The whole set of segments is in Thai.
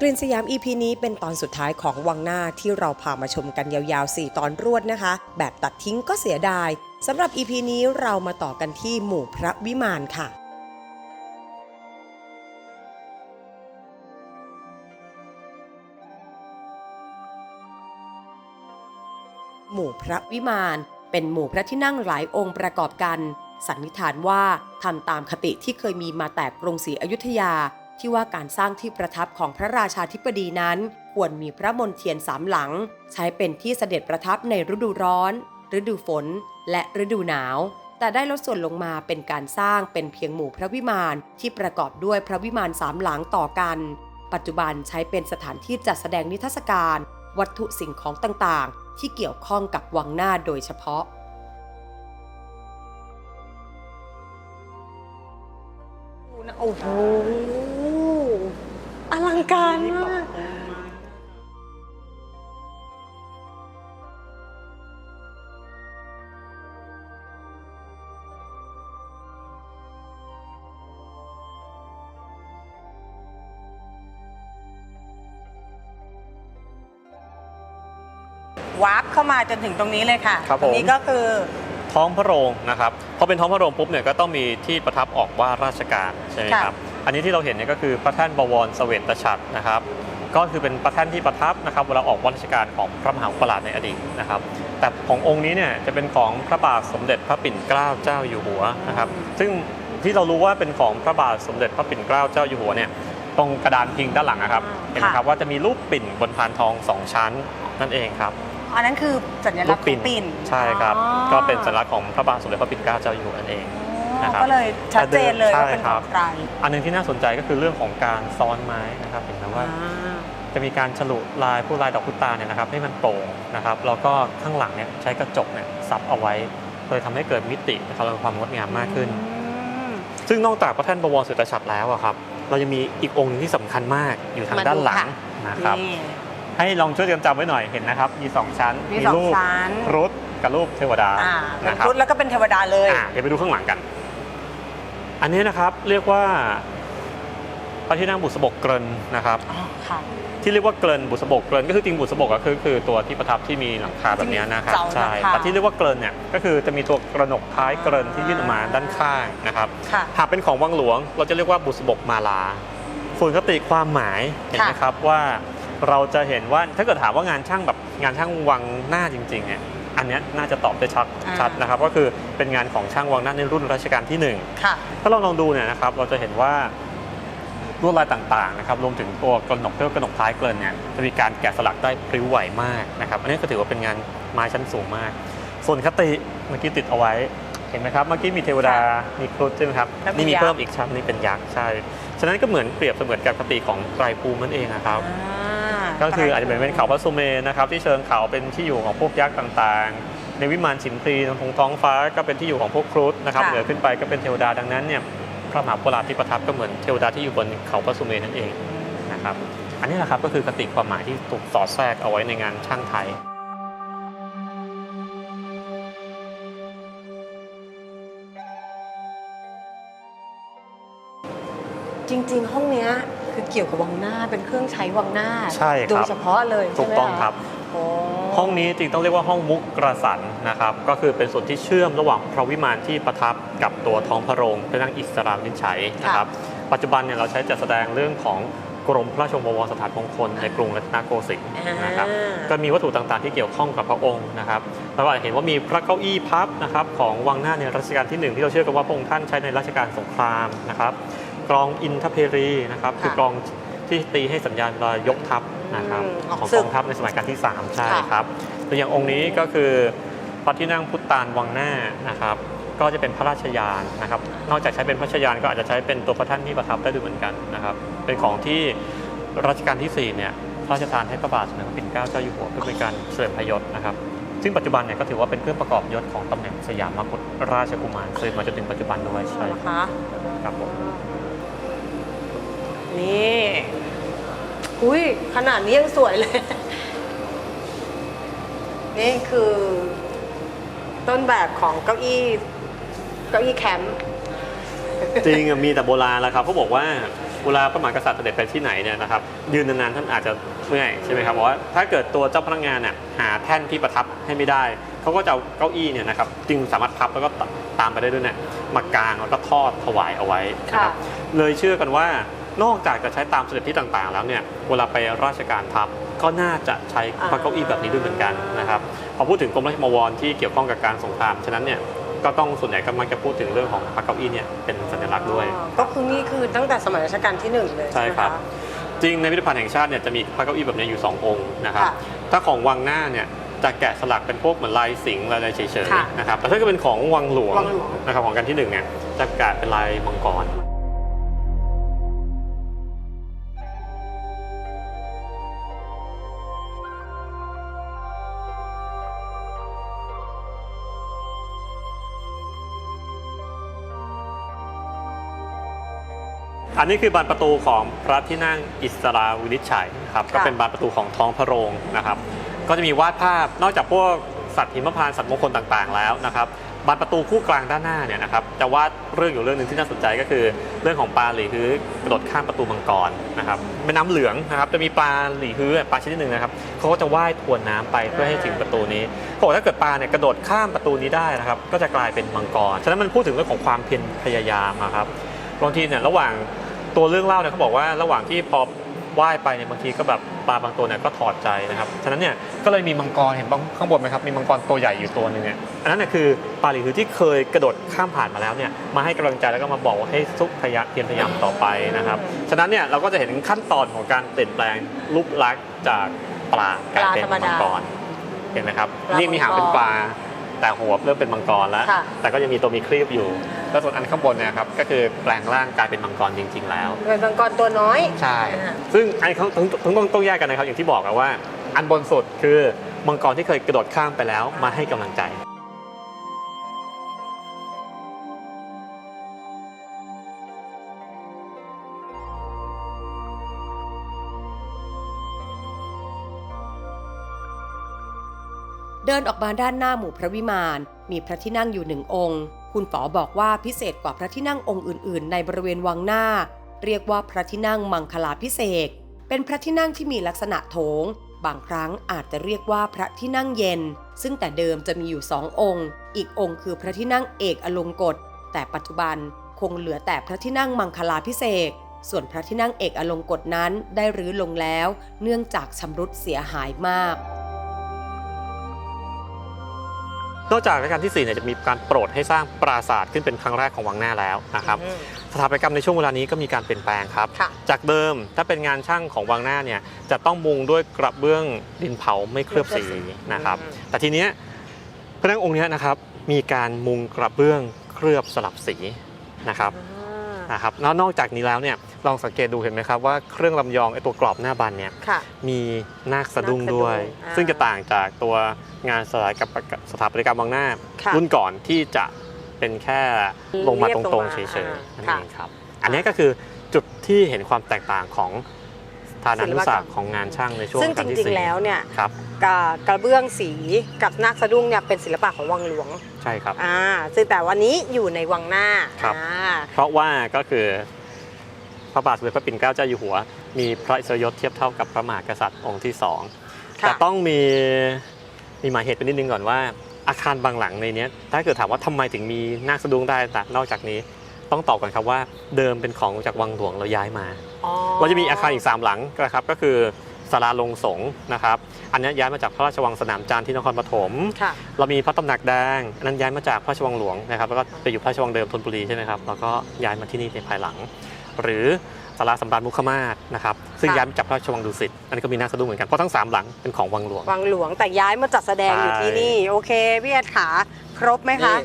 กลิ่นสยาม EP นี้เป็นตอนสุดท้ายของวังหน้าที่เราพามาชมกันยาวๆ 4 ตอนรวดนะคะ แบบตัดทิ้งก็เสียดายสำหรับ EP นี้เรามาต่อกันที่หมู่พระวิมานค่ะหมู่พระวิมาน เป็นหมู่พระที่นั่งหลายองค์ประกอบกัน สันนิษฐานว่าทำตามคติที่เคยมีมาแต่กรุงศรีอยุธยา ที่ว่าการสร้างที่ประทับของพระราชาธิบดีนั้น ควรมีพระมนเทียนสามหลัง ใช้เป็นที่เสด็จประทับในฤดูร้อน ฤดูฝน และฤดูหนาว แต่ได้ลดส่วนลงมาเป็นการสร้างเป็นเพียงหมู่พระวิมานที่ประกอบด้วยพระวิมานสามหลังต่อกัน ปัจจุบันใช้เป็นสถานที่จัดแสดงนิทรรศการ วัตถุสิ่งของต่างๆ ที่เกี่ยวข้องกับวังหน้าโดยเฉพาะโอ้โหอ ลังการมากวาร์ปเข้ามาจนถึงตรงนี้เลยค่ะครับตรงผมนี้ก็คือ ท้องพระโรงนะครับพอเป็นท้องพระโรงปุ๊บเนี่ยก็ต้องมีที่ประทับออกว่าราชการใช่ไหมค่ะครับ อันนี้ที่เราเห็นเนี่ยก็คือพระแท่นบวรเสวตฉัตรนะครับ ก็คือเป็นพระแท่นที่ประทับนะครับเวลาออกว่าราชการของพระมหากษัตริย์ในอดีตนะครับ แต่ขององค์นี้เนี่ยจะเป็นของพระบาทสมเด็จพระปิ่นเกล้าเจ้าอยู่หัวนะครับ ซึ่งที่เรารู้ว่าเป็นของพระบาทสมเด็จพระปิ่นเกล้าเจ้าอยู่หัวเนี่ยตรงกระดานพิงด้านหลังนะครับเห็นไหมครับว่าจะมีรูปปิ่นบนพานทองสองชั้นนั่นเองครับอันนั้นคือสัญลักษณ์ของปิ่นใช่ครับอ๋อก็เป็นสัญลักษณ์ของพระบาทสมเด็จพระปิ่นเกล้าเจ้าอยู่หัวนั่นเอง นะครับก็เลยชัดเจนเลยว่าเป็นใช่ขครัอบงใครอันหนึงที่น่าสนใจก็คือเรื่องของการซ้อนไม้นะครับเห็นไหมว่าอ่าจะมีการฉลุลายผู้ลายดอกพุตาเนี่ยนะครับให้มันโปร่งนะครับแล้วก็ข้างหลังเนี่ยใช้กระจกเนี่ยซับเอาไว้เลยทำให้เกิดมิตินะครับและความงดงามมากขึ้นอืมซึ่งนอกจากพระแท่นบวรสุตฉัตรแล้วอะครับ เรายังมีอีกองค์หนึงที่สำคัญมากอยู่ทางมาดูด้านหลังค่ะนะครับนี่ให้ลองช่วยกันจำไว้หน่อยเห็นนะครับ มีสองชั้น มีสองรูปชั้นครุฑกับรูปเทวดาอ่าเป็นนะครับชุดแล้วก็เป็นเทวดาเลยอะเดี๋ยวไปดูข้างหลังกัน อันนี้นะครับเรียกว่าพระที่นั่งบุษบกเกรนนะครับอ๋อค่ะ ที่เรียกว่าเกรนบุษบกเกรนก็คือจริงบุษบกก็คือคือตัวที่ประทับที่มีหลังคาแบบเนี้ยนะครับเสาใช่หลังคาแต่ที่เรียกว่าเกรนเนี่ยก็คือจะมีตัวกระหนกท้ายเกรนที่ยื่นออกมาด้านข้างนะครับค่ะ หากเป็นของวังหลวง เราจะเรียกว่าบุษบกมาลาส่วนคติความหมายเห็นไหมค่ะครับว่าเราจะเห็นว่าถ้าเกิดถามว่างานช่างแบบงานช่างวังหน้าจริงๆเนี่ย อันเนี้ยน่าจะตอบได้ชัดชัดนะครับก็คือเป็นงานของช่างวังหน้าในรุ่นรัชกาลที่หนึ่งค่ะถ้าเราลองดูเนี่ยนะครับเราจะเห็นว่าลวดลายต่างๆนะครับรวมถึงตัวกระหนกเพื่อกระหนกท้ายเกลินเนี่ยจะมีการแกะสลักได้พริ้วไหวมากนะครับอันนี้ก็ถือว่าเป็นงานไม้ชั้นสูงมาก ส่วนคติเมื่อกี้ติดเอาไว้เห็นไหมครับเมื่อกี้มีเทวดา มีครุฑใช่ไหมครับแล้วมีนี่มียักษ์เพิ่มอีกชั้นนี่เป็นยักษ์ใช่ ฉะนั้นก็เหมือนเปรียบเสมือนกับคติของไตรภูมินั่นเองนะครับ ก็คืออาจจะเป็นเขาพระสุเมนนะครับที่เชิงเขาเป็นที่อยู่ของพวกยักษ์ต่างๆ ในวิมานฉิมพลีทงท้องฟ้าก็เป็นที่อยู่ของพวกครุฑนะครับค่ะเหนือขึ้นไปก็เป็นเทวดาดังนั้นเนี่ยพระมหากษัตริย์ที่ประทับก็เหมือนเทวดาที่อยู่บนเขาพระสุเมนนั่นเองนะครับอันนี้แหละครับก็คือคติความหมายที่ถูกสอดแทรกเอาไว้ในงานช่างไทยจริง ๆ ห้องเนี้ย คือเกี่ยวกับวังหน้าเป็นเครื่องใช้วังหน้า ใช่ครับโดยเฉพาะเลยถูใช่กไหมต้องะครับโอ้ห้องนี้จริงต้องเรียกว่าห้องมุกกระสันนะครับ ก็คือเป็นส่วนที่เชื่อมระหว่างพระวิมานที่ประทับกับตัวท้องพระโรงพระนั่งอิสรามินชัยนะครับ ปัจจุบันเนี่ยเราใช้จัดแสดงเรื่องของกรมพระราชวงศ์บวรสถานมงคลในกรุงรัตนโกสินทร์นะครับก็มีวัตถุต่างๆที่เกี่ยวข้องกับพระองค์นะครับเราก็อาจจะเห็นว่ามีพระเก้าอี้พับนะครับของวังหน้าในรัชกาลที่หนึ่งที่เราเชื่อกันว่าพระองค์ท่านใช้ในรัชกาลสงครามนะครับ กรองอินทเพรีนะครับคือกรองที่ตีให้สัญญาณเวลายกทัพนะครับอืมออกของศึกกองทัพในสมัยการที่ 3 ใช่ค่ะครับตัวอย่างองค์นี้ก็คือพระที่นั่งพุทธานวังหน้านะครับ ก็จะเป็นพระราชยานนะครับ นอกจากใช้เป็นพระราชยานก็อาจจะใช้เป็นตัวพระท่านที่ประทับได้ด้วยเหมือนกันนะครับ เป็นของที่รัชกาลที่4เนี่ยพระราชทานให้พระบาทสมเด็จพระปิ่นเกล้าเจ้าอยู่หัวเพื่อเป็นการเฉลิมพระยศนะครับ ซึ่งปัจจุบันเนี่ยก็ถือว่าเป็นเครื่องประกอบยศของตำแหน่งสยามกุฎราชกุมารสืบมาจนถึงปัจจุบันด้วยใช่นะคะครับผม นี่อุ้ยขนาดนี้ยังสวยเลย นี่คือ ต้นแบบของเก้าอี้ เก้าอี้แคมป์จริงอะมีแต่โบราณแล้วครับเขาบอกว่าเวลาพระมหากษัตริย์เสด็จไปที่ไหนเนี่ยนะครับยืนนานๆท่านอาจจะเมื่อยใช่ไหมครับเพราะว่าถ้าเกิดตัวเจ้าพนักงานเนี่ยหาแท่นที่ประทับให้ไม่ได้เขาก็จะเอาเก้าอี้เนี่ยนะครับจึงสามารถพับแล้วก็ตามไปได้ด้วยเนี่ยมากางแล้วก็ทอดถวายเอาไว้นะครับเลยเชื่อกันว่า นอกจากจะใช้ตามเสด็จที่ต่างๆ แล้วเนี่ยเวลาไปราชการทัพก็น่าจะใช้พระเก้าอี้แบบนี้ด้วยเหมือนกันนะครับพอพูดถึงกรมราชมวรที่เกี่ยวข้องกับการสงครามฉะนั้นเนี่ยก็ต้องส่วนใหญ่ก็มักจะพูดถึงเรื่องของพระเก้าอี้เนี่ยเป็นสัญลักษณ์ด้วยอ๋อก็คือนี่คือตั้งแต่สมัยรัชกาลที่หนึ่งเลยใช่ใช่ไหมครับคะจริงในพิพิธภัณฑ์แห่งชาติเนี่ยจะมีพระเก้าอี้แบบนี้อยู่ 2 องค์นะครับค่ะถ้าของวังหน้าเนี่ยจะแกะสลักเป็นพวกเหมือนลายสิงห์ลายอะไรเฉยค่ะๆนะครับแต่ถ้าเกิดเป็นของวังหลวงวังหลวงนะครับของกันที่หนึ่งเนี่ยจะแกะเป็นลายมังกร อันนี้คือบานประตูของพระที่นั่งอิสราวินิจฉัยครับค่ะก็เป็นบานประตูของท้องพระโรงนะครับ ก็จะมีวาดภาพนอกจากพวกสัตว์หิมพานต์สัตว์มงคลต่างๆ แล้วนะครับบานประตูคู่กลางด้านหน้าเนี่ยนะครับจะวาดเรื่องอยู่เรื่องหนึ่งที่น่าสนใจก็คือ เรื่องของปลาหลีฮื้อกระโดดข้ามประตูมังกรนะครับแม่น้ำเหลืองนะครับจะมีปลาหลีฮื้อปลาชนิดหนึ่งนะครับเขาก็จะว่ายทวนน้ำไปเพื่อให้ถึงประตูนี้เขาบอกถ้าเกิดปลาเนี่ยกระโดดข้ามประตูนี้ได้นะครับก็จะกลายเป็นมังกรฉะนั้นมันพูดถึงเรื่องของความเพียรพยายามนะครับบางทีเนี่ยระหว่าง ตัวเรื่องเล่าเนี่ยเขาบอกว่าระหว่างที่พอว่ายไปเนี่ยบางทีก็แบบปลาบางตัวเนี่ยก็ถอดใจนะครับ ฉะนั้นเนี่ยก็เลยมีมังกรเห็นบางข้างบนไหมครับ มีมังกรตัวใหญ่อยู่ตัวหนึ่งเนี่ย อันนั้นเนี่ยคือปลาหลีคือที่เคยกระโดดข้ามผ่านมาแล้วเนี่ยมาให้กำลังใจแล้วก็มาบอกว่าให้สุขพยะเพียรพยายามต่อไปนะครับ ฉะนั้นเนี่ยเราก็จะเห็นขั้นตอนของการเปลี่ยนแปลงรูปลักษณ์จากปลากลายเป็นปลาธรรมมัดางกร เห็นไหมครับปลานี่มีหางเป็นมังกรปลา แต่หัวเริ่มเป็นมังกรแล้ว ค่ะ แต่ก็ยังมีตัวมีครีบอยู่ แล้วส่วนอันข้างบนเนี่ยครับก็คือแปลงร่างกลายเป็นมังกรจริง ๆ แล้ว เป็นมังกรตัวน้อย ใช่ อ่า ซึ่งอันนี้เขาต้องต้องต้องต้องแยกกันนะครับ อย่างที่บอกอะว่า อันบนสุดคือมังกรที่เคยกระโดดข้ามไปแล้วมาให้กำลังใจ เดินออกมาด้านหน้าหมู่พระวิมานมีพระที่นั่งอยู่หนึ่งองค์ คุณป๋อบอกว่าพิเศษกว่าพระที่นั่งองค์อื่น ๆ ในบริเวณวังหน้า เรียกว่าพระที่นั่งมังคลาพิเศษ เป็นพระที่นั่งที่มีลักษณะโถง บางครั้งอาจจะเรียกว่าพระที่นั่งเย็น ซึ่งแต่เดิมจะมีอยู่สององค์ อีกองค์คือพระที่นั่งเอกอลงกฎ แต่ปัจจุบันคงเหลือแต่พระที่นั่งมังคลาพิเศษส่วนพระที่นั่งเอกอลงกฎนั้นได้รื้อลงแล้ว เนื่องจากชำรุดเสียหายมาก นอกจากรัชกาลที่4เนี่ยจะมีการโปรดให้สร้างปราสาทขึ้นเป็นครั้งแรกของวังหน้าแล้วนะครับอืมสถาปัตยกรรมในช่วงเวลานี้ก็มีการเปลี่ยนแปลงครับค่ะจากเดิมถ้าเป็นงานช่างของวังหน้าเนี่ยจะต้องมุงด้วยกระเบื้องดินเผาไม่เคลือบสีนะครับอืมแต่ทีเนี้ยพระนั่งองค์เนี้ยนะครับมีการมุงกระเบื้องเคลือบสลับสีนะครับอ่า นะครับแล้วนอกจากนี้แล้วเนี่ยลองสังเกตดูเห็นไหมครับว่าเครื่องลำยองไอตัวกรอบหน้าบันเนี่ยค่ะ มีนาคสะดุ้งด้วยนาคสะดุ้งอ่าซึ่งจะต่างจากตัวงานสถาปัตยกรรมสถาปัตยกรรมวังหน้า ค่ะรุ่นก่อนที่จะเป็นแค่ลงมาเรียตบลงรงมาๆเฉยอ่าๆนั่นค่ะเองครับ อันนี้ก็คือจุดที่เห็นความแตกต่างของฐานานุศาสตร์ของงานช่างในช่วงซึ่งรัชจกาลที่ริงสี่ๆแล้วเนี่ยครับกระกระเบื้องสีกับนาคสะดุ้งเนี่ยเป็นศิลปะของวังหลวงใช่ครับอ่าซึ่งแต่วันนี้อยู่ในวังหน้าครับอ่าเพราะว่าก็คือพระบาทสมเด็จพระปิ่นเกล้าเจ้าอยู่หัว มีพระอิสริยศเทียบเท่ากับพระมหากษัตริย์องค์ที่สองค่ะแต่ต้องมีมีหมายเหตุไปนิดนึงก่อนว่าอาคารบางหลังในเนี้ยถ้าเกิดถามว่าทำไมถึงมีนาคสะดุ้งได้แต่นอกจากนี้ ต้องตอบก่อนครับว่าเดิมเป็นของจากวังหลวงเราย้ายมาอ๋อเราจะมีอาคารอีก 3 หลังนะครับก็คือศาลาลงสงฆ์นะครับอันนี้ย้ายมาจากพระราชวังสนามจันทร์ที่นครปฐมค่ะเรามีพระตำหนักแดงอันนั้นย้ายมาจากพระราชวังหลวงนะครับแล้วก็ไปอยู่พระราชวังเดิมธนบุรีใช่ไหมครับแล้วก็ย้ายมาที่นี่ในภายหลัง หรือศาลาสำราญมุขมาศนะครับซึ่งค่ะย้ายมาจากพระราชวังดุสิตอันนี้ก็มีน่าสะดุ้งเหมือนกันเพราะทั้งสามหลังเป็นของวังหลวงวังหลวงแต่ย้ายมาจัดแสดงอยู่ใช่ที่นี่โอเคพี่แอดขาครบไหมคะนี่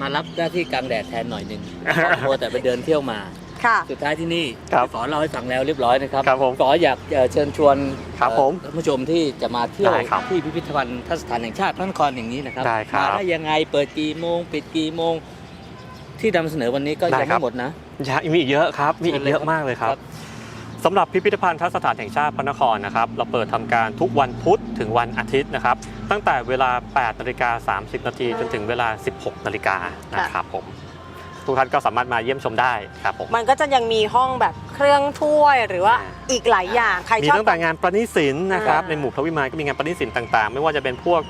มารับหน้าที่กลางแดดแทนหน่อยหนึ่งเพราะแต่ไปเดินเที่ยวมา ค่ะ สุดท้ายที่นี่ครับพี่ฝอเล่าให้ฟังแล้วเรียบร้อยนะครับครับผมฝออยากเอ่อเชิญชวนครับเอ่อผมท่านผู้ชมที่จะมาเที่ยวได้ครับที่พิพิธภัณฑ์ทัศนานแห่งชาติพระนครอย่างนี้นะครับได้ครับมาได้ยังไงเปิดกี่โมงปิดกี่โมง ที่นำเสนอวันนี้ก็ได้ยังครัไม่บหมดนะ ยังมีอีกเยอะครับ มีอีกเชิญเลยเยอะมากเลยครับ สำหรับพิพิธภัณฑ์ทัศนสถานแห่งชาติพระนครนะครับ เราเปิดทำการทุกวันพุธถึงวันอาทิตย์นะครับ ตั้งแต่เวลา 8นาฬิกา30 นาทีจนถึงเวลา 16นาฬิกานะครับผมทุกท่านก็สามารถมาเยี่ยมชมได้ครับผมมันก็จะยังมีห้องแบบเครื่องถ้วยหรือว่าอ่าอีกหลายอย่างใครมีชอบตั้งแต่งานประณีตศิลป์นะครับอ่าในหมู่พระวิมานก็มีงานประณีตศิลป์ต่างๆ ไม่ว่าจะเป็นพวก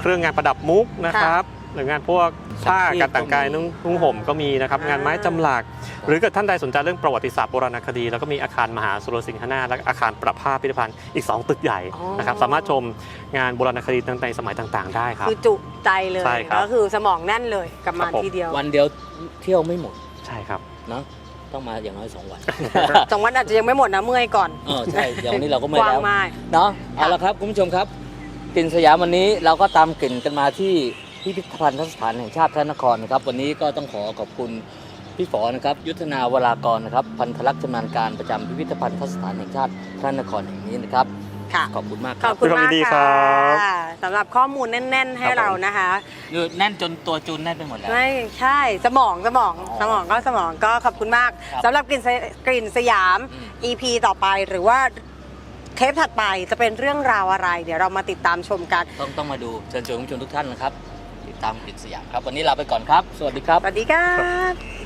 เครื่องงานประดับมุกนะครับ หรืองานพวกผ้าสังขีการแต่งกายก็มีนุ่งนุ่งห่มก็มีนะครับอ่างงานไม้จำหลัก หรือเกิดท่านใดสนใจเรื่องประวัติศาสตร์โบราณคดี แล้วก็มีอาคารมหาสุรสิงหนาถและอาคารประภาพพิพิธภัณฑ์อีก 2 ตึกใหญ่นะครับสามารถชมงานโบราณคดีตั้งแต่สมัยต่างๆ ได้ครับ คือจุใจเลยใช่ครับก็คือสมองแน่นเลยกลับมาครับผม ทีเดียววันเดียวเที่ยวไม่หมดใช่ครับ เนาะต้องมาอย่างน้อยสองวัน สองวันอาจจะยังไม่หมดนะเมื่อยก่อนเออใช่อย่างวันนี้เราก็ไม่กว้างแล้วมาก เนาะเอาละครับคุณผู้ชมครับกลิ่นสยามวันนี้เราก็ตามกลิ่นกันมาที่ พิพิธภัณฑ์สถานแห่งชาติพระนครนะครับ วันนี้ก็ต้องขอขอบคุณพี่ฝอนะครับ ยุทธนาวรากรนะครับ พันธลักษณ์ชำนาญการประจำพิพิธภัณฑ์สถานแห่งชาติพระนครแห่งนี้นะครับ ค่ะ ขอบคุณมากคขรัอบ บคุณด้วยความมากยินดีค่ะครับสำหรับข้อมูลแน่น ๆ ให้ครับผม เรานะคะดูแน่นจนตัวจูนแน่นไปหมดแล้ว ไม่ใช่สมองสมองอ๋อสมองก็สมองก็ขอบคุณมากครับสำหรับกลิ่นสกลิ่นสยาม อืม EP ต่อไปหรือว่าเทปถัดไปจะเป็นเรื่องราวอะไร เดี๋ยวเรามาติดตามชมกัน ต้องต้องมาดูเชิญชวนคุณผู้ชมทุกท่านนะครับ ตามกลิ่นสยามครับ วันนี้ลาไปก่อนครับ สวัสดีครับ สวัสดีครับ